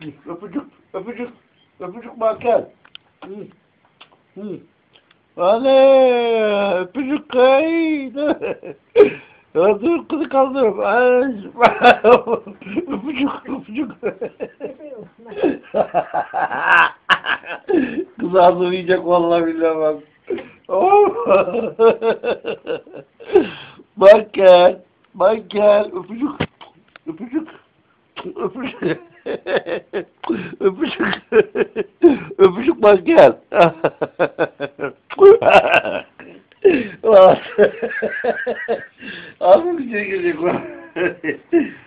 Öpücük, öpücük, öpücük. Hı. Anne, öpücük kay. Ya dur kızı kaldırıp. Öpücük, öpücük. Kız ağzını yiyecek vallahi billahi bak. Bak gel, bak gel, öpücük, öpücük, öpücük, öpücük, öpücük bak gel. Ağzım içine girecek bak.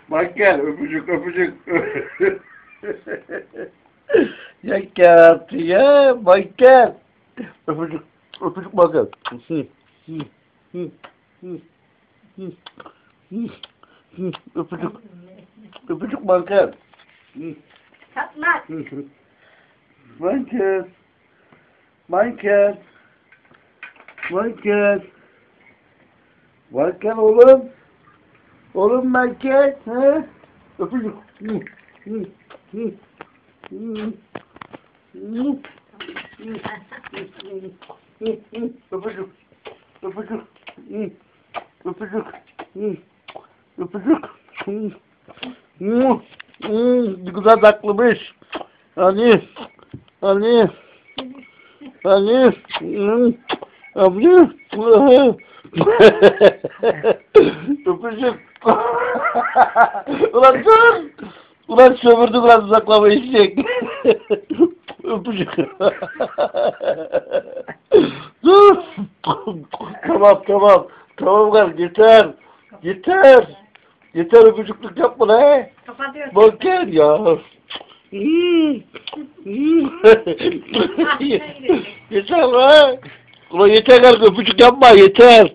Bak gel, öpücük, öpücük. ya gel, ya, bak gel. Öpücük, öpücük bak gel. Öpücük, öpücük manken. Hı, Çatlak. Manken. Manken. Manken. Manken oğlum. Oğlum manken. He? Öpücük. Öpücük. Öpücük. Öpücük. Hı. Öpücük. Ne güzel taklamış. Hani. Hani. Hani. Hı. Abi. Öpücük. Ulan dur. Ulan sömürdü ulan uzaklama içecek. Öpücük. dur. tamam tamam. Tamam lan yeter. Yeter. Yeter öpücüklük yapma lan. Kapatıyorsun. Bak gel ya. Yeter lan. Ulan yeter lan öpücük yapma yeter.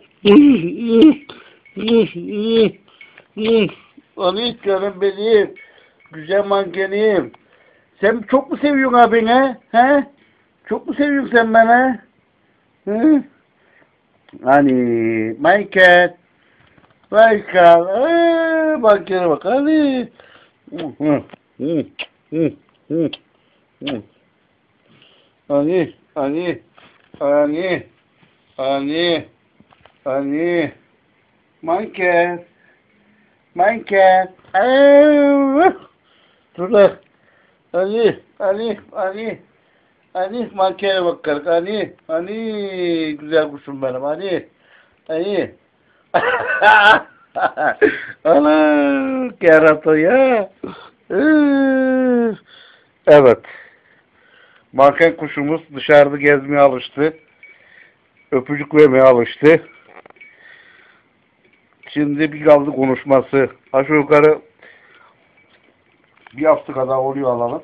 Ani canım benim. Güzel mankenim. Sen çok mu seviyorsun abini he? Çok mu seviyorsun sen bana? Hı? Hani Michael. Michael. Ee, bak gene bak hadi. Hani, hani, hani, hani, hani. Michael. Michael. Ee, Dur lan. Hani, hani, hani. Hani mankene bakarak hani hani güzel kuşum benim hani hani ana kerata ya. Evet. Manken kuşumuz dışarıda gezmeye alıştı. Öpücük vermeye alıştı. Şimdi bir kaldı konuşması. Aşağı yukarı bir hafta kadar oluyor alalım.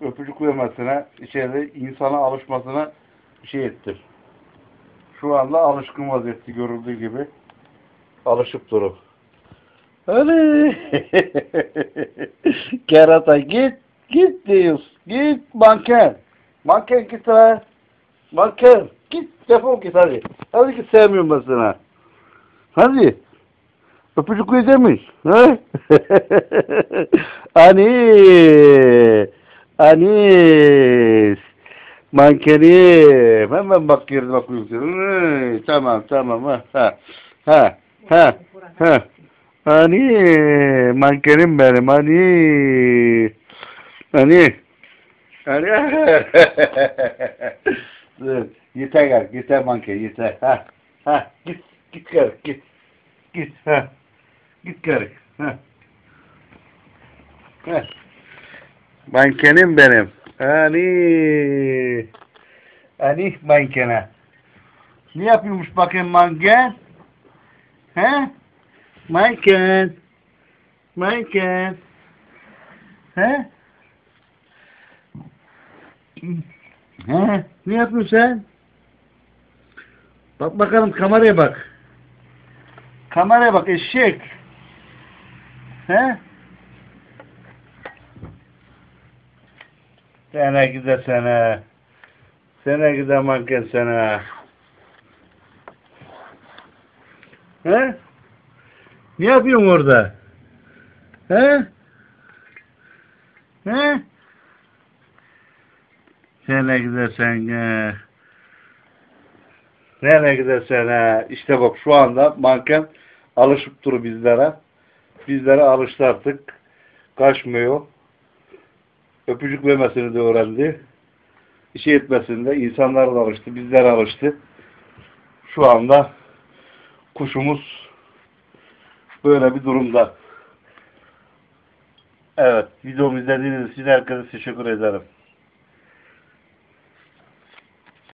Öpücük vermesine, içeride insana alışmasına şey ettim. Şu anda alışkın vaziyette görüldüğü gibi alışıp durur. Hadi. Kerata git, git diyoruz. Git manken. Manken git ha. Manken. Git defol git hadi. Hadi git sevmiyorum ben seni. Hadi. Öpücük vereceğiz. Ha? Hani. Anis. Mankenim. Hemen bak yerine bakıyorsun. Hı, Tamam tamam. Ha ha. Ha ha. ha. Hani mankenim benim hani. Hani. Hani. Yeter gel. Yeter manken yeter. Ha. Ha. Git. Git gel. Git. Git. Ha. Git gel. Ha. Ha. Mankenim benim. Hani. Hani mankene. Ne yapıyormuş bakayım manken? He? Manken. Manken. He? He? Ne yapıyorsun sen? Bak bakalım kameraya bak. Kameraya bak eşek. He? Sene gide sene. Sene gide manken sene. He? Ne yapıyorsun orada? He? He? Nereye gidersen he. Nereye gidersen. İşte bak şu anda manken alışıp duru bizlere. Bizlere alıştı artık. Kaçmıyor. Öpücük vermesini de öğrendi. İşe etmesini de insanlar da alıştı. Bizler alıştı. Şu anda kuşumuz böyle bir durumda. Evet, videomu izlediğiniz için herkese teşekkür ederim.